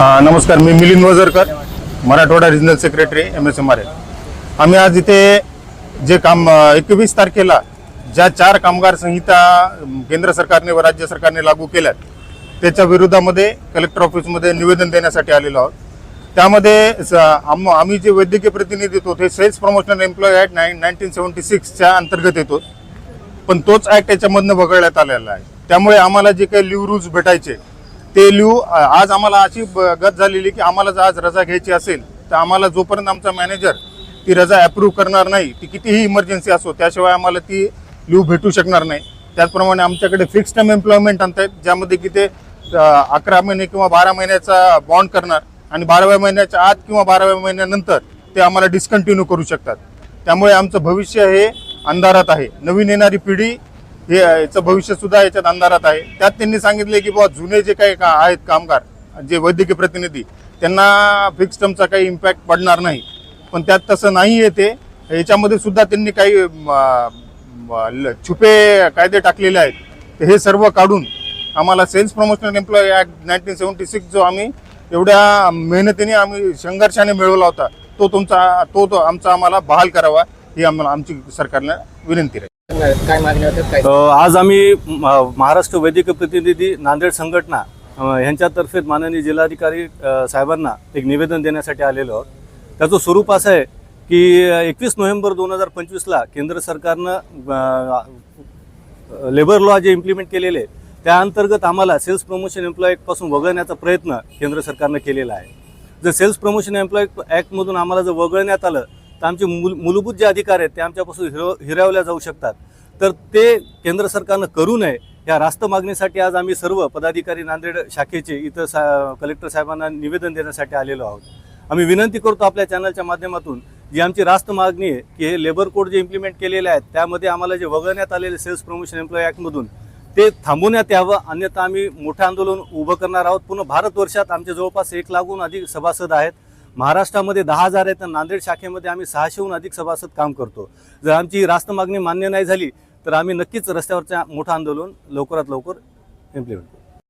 नमस्कार मी Milind Vajarkar Marathwada regional secretary M S M R आम्ही आज इथे जे काम एकवीस तारखेला ज्या चार कामगार संहिता केंद्र सरकारने व राज्य सरकारने लागू केल्यात त्याच्या विरोधामध्ये कलेक्टर ऑफिसमध्ये निवेदन देण्यासाठी आलेलो आहोत. त्यामध्ये स- आम- आम्ही जे वैद्यकीय प्रतिनिधी होतो ते sales promotional employ act nine nineteen seventy सिक्सच्या अंतर्गत येतो. पण तोच ॲक्ट याच्यामधनं वगळण्यात आलेला आहे. त्यामुळे आम्हाला जे काही लिव्ह रूल्स भेटायचे ते लिव्ह आज आम्हाला अशी ब- गत झालेली की आम्हाला जर आज रजा घ्यायची असेल तर आम्हाला जोपर्यंत आमचा मॅनेजर ती रजा अप्रूव्ह करणार नाही ती कितीही इमर्जन्सी असो त्याशिवाय आम्हाला ती लिव्ह भेटू शकणार नाही. त्याचप्रमाणे आमच्याकडे फिक्स टर्म एम्प्लॉयमेंट आणतायत ज्यामध्ये की ते अकरा महिने किंवा बारा महिन्याचा बॉन्ड करणार आणि बाराव्या महिन्याच्या आत किंवा बाराव्या महिन्यानंतर ते आम्हाला डिस्कंटिन्यू करू शकतात. त्यामुळे आमचं भविष्य हे अंधारात आहे. नवीन येणारी पिढी हे याचं भविष्य सुद्धा याच्यात अंधारात आहे. त्यात त्यांनी सांगितले की बाबा जुने जे काही का आहेत कामगार जे वैद्यकीय प्रतिनिधी त्यांना फिक्स टर्मचा काही इम्पॅक्ट पडणार नाही. पण त्यात तसं नाही येते याच्यामध्ये सुद्धा त्यांनी काही ल- छुपे कायदे टाकलेले आहेत. हे सर्व काढून आम्हाला sales promotional employ act nineteen seventy six जो आम्ही एवढ्या मेहनतीने आम्ही संघर्षाने मिळवला होता तो तुमचा तो तो आमचा आम्हाला बहाल करावा ही आम्हाला आमची सरकारला विनंती राहील काय मागण्या होत्या काय आज आम्ही म- महाराष्ट्र वैद्यकीय प्रतिनिधी नांदेड संघटना यांच्यातर्फे माननीय जिल्हाधिकारी साहेबांना एक निवेदन देण्यासाठी आलेलो आहोत. त्याचं स्वरूप असं आहे की एकवीस नोव्हेंबर दोन हजार पंचवीसला केंद्र सरकारनं लेबर लॉ जे इम्प्लिमेंट केलेले त्या अंतर्गत आम्हाला सेल्स प्रमोशन एम्प्लॉयपासून वगळण्याचा प्रयत्न केंद्र सरकारनं केलेला आहे. जर सेल्स प्रमोशन एम्प्लॉय ॲक्टमधून आम्हाला जर वगळण्यात आलं तर आमचे मूल मूलभूत जे अधिकार आहेत ते आमच्यापासून हिरव हिरावल्या जाऊ शकतात. तर ते केंद्र सरकारनं करू नये या रास्त मागणीसाठी आज आम्ही सर्व पदाधिकारी नांदेड शाखेचे इथं सा कलेक्टर साहेबांना निवेदन देण्यासाठी आलेलो आहोत. आम्ही विनंती करतो आपल्या चॅनलच्या माध्यमातून जी आमची रास्त मागणी आहे की हे लेबर कोड जे इम्प्लिमेंट केलेले आहेत त्यामध्ये आम्हाला जे वगळण्यात आलेले सेल्स प्रमोशन एम्प्लॉय ॲक्टमधून ते थांबवण्यात यावं. अन्यथा आम्ही मोठं आंदोलन उभं करणार आहोत. पूर्ण भारतवर्षात आमचे जवळपास एक लाखहून अधिक सभासद आहेत. महाराष्ट्रामध्ये दहा हजार आहेत तर नांदेड शाखेमध्ये आम्ही सहाशेहून अधिक सभासद काम करतो. जर आमची रास्त मागणी मान्य नाही झाली तर आम्ही नक्कीच रस्त्यावरच्या मोठं आंदोलन लवकरात लवकर इम्प्लिमेंट करू.